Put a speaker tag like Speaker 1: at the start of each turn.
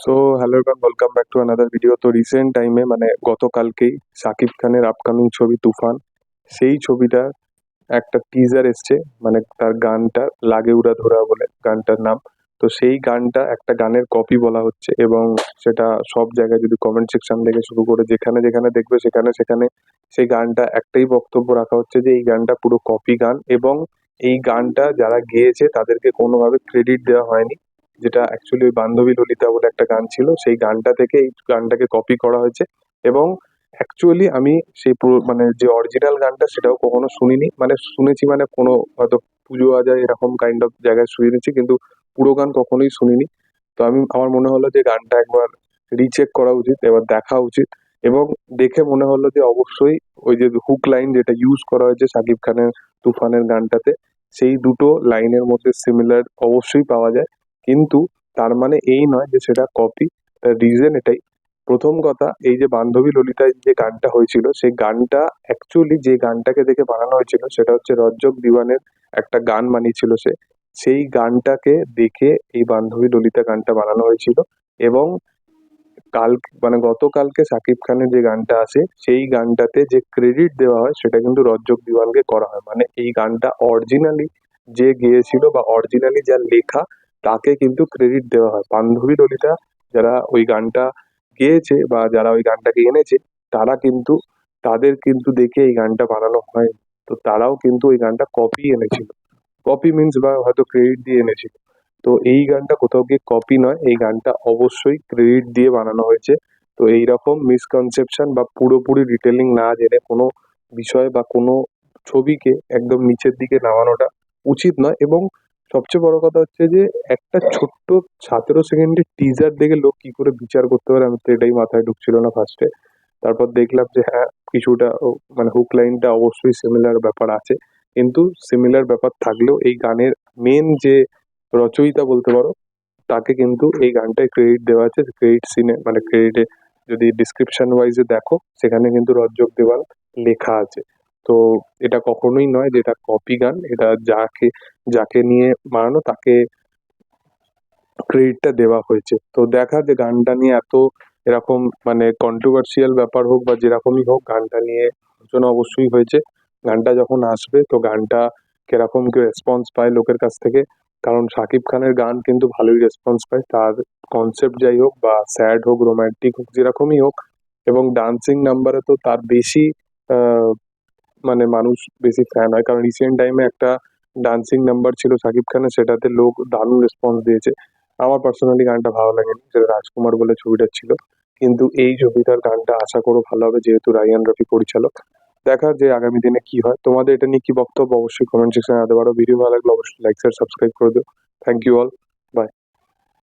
Speaker 1: So hello everyone welcome back to another video তো recent টাইমে মানে গতকালকেই শাকিব খানের আপকামিং ছবি তুফান, সেই ছবিটা একটা টিজার এসছে মানে তার গানটা লাগে উড়া ধরা বলে গানটার নাম। তো সেই গানটা একটা গানের কপি বলা হচ্ছে এবং সেটা সব জায়গায় যদি কমেন্ট সেকশন থেকে শুরু করে যেখানে যেখানে দেখবে সেখানে সেখানে সেই গানটা একটাই বক্তব্য রাখা হচ্ছে যে এই গানটা পুরো কপি গান এবং এই গানটা যারা গেয়েছে তাদেরকে কোনোভাবে ক্রেডিট দেওয়া হয়নি। যেটা অ্যাকচুয়ালি ওই বান্ধবী ললিতা বলে একটা গান ছিল, সেই গানটা থেকে এই গানটাকে কপি করা হয়েছে এবং অ্যাকচুয়ালি আমি সেই মানে যে অরিজিনাল গানটা সেটাও কখনো শুনিনি। মানে শুনেছি মানে কোনো হয়তো পুজো আজা এরকম কাইন্ড অফ জায়গায় শুনেছি কিন্তু পুরো গান কখনোই শুনিনি। তো আমি, আমার মনে হলো যে গানটা একবার রিচেক করা উচিত, এবার দেখা উচিত এবং দেখে মনে হলো যে অবশ্যই ওই যে হুক লাইন যেটা ইউজ করা হয়েছে শাকিব খানের তুফানের গানটাতে, সেই দুটো লাইনের মধ্যে সিমিলার অবশ্যই পাওয়া যায়। কিন্তু তার মানে এই নয় যে সেটা কপি তার রিজন এটাই। প্রথম কথা, এই যে বান্ধবী ললিতায় যে গানটা হয়েছিল, সেই গানটা অ্যাকচুয়ালি যে গানটাকে দেখে বানানো হয়েছিল, সেটা হচ্ছে রজ্জক দিওয়ানের একটা গান বানিয়েছিল সে। সেই গানটাকে দেখে এই বান্ধবী ললিতা গানটা বানানো হয়েছিল এবং কাল মানে গতকালকে সাকিব খানের যে গানটা আছে, সেই গানটাতে যে ক্রেডিট দেওয়া হয়, সেটা কিন্তু রজ্জক দিওয়ানকে করা হয়। মানে এই গানটা অরিজিনালি যে গেয়েছিল বা অরিজিনালি যার লেখা তাকে কিন্তু ক্রেডিট দেওয়া হয়। বান্ধবী ললিতা যারা ওই গানটা গেয়েছে বা যারা ওই গানটাকে এনেছে, তারা কিন্তু, তাদের কিন্তু দেখে এই গানটা বানানো হয় তো তারাও কিন্তু ওই গানটা কপি এনেছিল। কপি মিন্স বা হয়তো ক্রেডিট দিয়ে এনেছিল। তো এই গানটা কোথাও গিয়ে কপি নয়, এই গানটা অবশ্যই ক্রেডিট দিয়ে বানানো হয়েছে। তো এইরকম মিসকনসেপশন বা পুরোপুরি ডিটেলিং না জেনে কোনো বিষয় বা কোনো ছবিকে একদম নিচের দিকে নামানোটা উচিত নয় এবং সবচেয়ে বড় কথা হচ্ছে যে, একটা ছোট্ট সতেরো সেকেন্ডের টিজার দেখে লোক কি করে বিচার করতে পারে, আমি তো এটাই মাথায় ঢুকছিল না ফার্স্টে তারপর দেখলাম যে হ্যাঁ কিছুটা মানে হুক লাইনটা অবশ্যই সিমিলার ব্যাপার আছে। কিন্তু সিমিলার ব্যাপার থাকলেও এই গানের মেন যে রচয়িতা বলতে পারো, তাকে কিন্তু এই গানটায় ক্রেডিট দেওয়া আছে। ক্রেডিট সিনে মানে ক্রেডিটে যদি ডিসক্রিপশন ওয়াইজে দেখো, সেখানে কিন্তু রজ্জক দেওয়াল লেখা আছে। তো এটা কখনোই নয় যে এটা কপি গান, এটা যাকে যাকে নিয়ে বানানো তাকে ক্রেডিটটা দেওয়া হয়েছে। তো দেখা যে গানটা নিয়ে এত এরকম মানে কন্ট্রোভার্সিয়াল ব্যাপার হোক বা যেরকমই হোক, গানটা নিয়ে আলোচনা অবশ্যই হয়েছে। গানটা যখন আসবে তো গানটা কীরকম কেউ রেসপন্স পায় লোকের কাছ থেকে, কারণ শাকিব খানের গান কিন্তু ভালোই রেসপন্স পায়। তার কনসেপ্ট যাই হোক বা স্যাড হোক রোম্যান্টিক হোক, যেরকমই হোক এবং ডান্সিং নাম্বারে তো তার বেশি মানে মানুষ বেশি ফ্যান হয়। কারণ রিসেন্ট টাইমে একটা ডান্সিং নাম্বার ছিল সাকিব খানের, সেটাতে লোক দারুণ রেসপন্স দিয়েছে। আমার পার্সোনালি গানটা ভালো লাগেনি যেটা রাজকুমার বলে ছবিটা ছিল। কিন্তু এই ছবিটার গানটা আশা করো ভালো হবে, যেহেতু রায়ান রফি পরিচালক। দেখা যে আগামী দিনে কি হয়। তোমাদের এটা নিয়ে কি বক্তব্য, অবশ্যই কমেন্ট সেকশনে জানাতে পারো। ভিডিও ভালো লাগলে অবশ্যই লাইক শেয়ার সাবস্ক্রাইব করে দিও। Thank you all by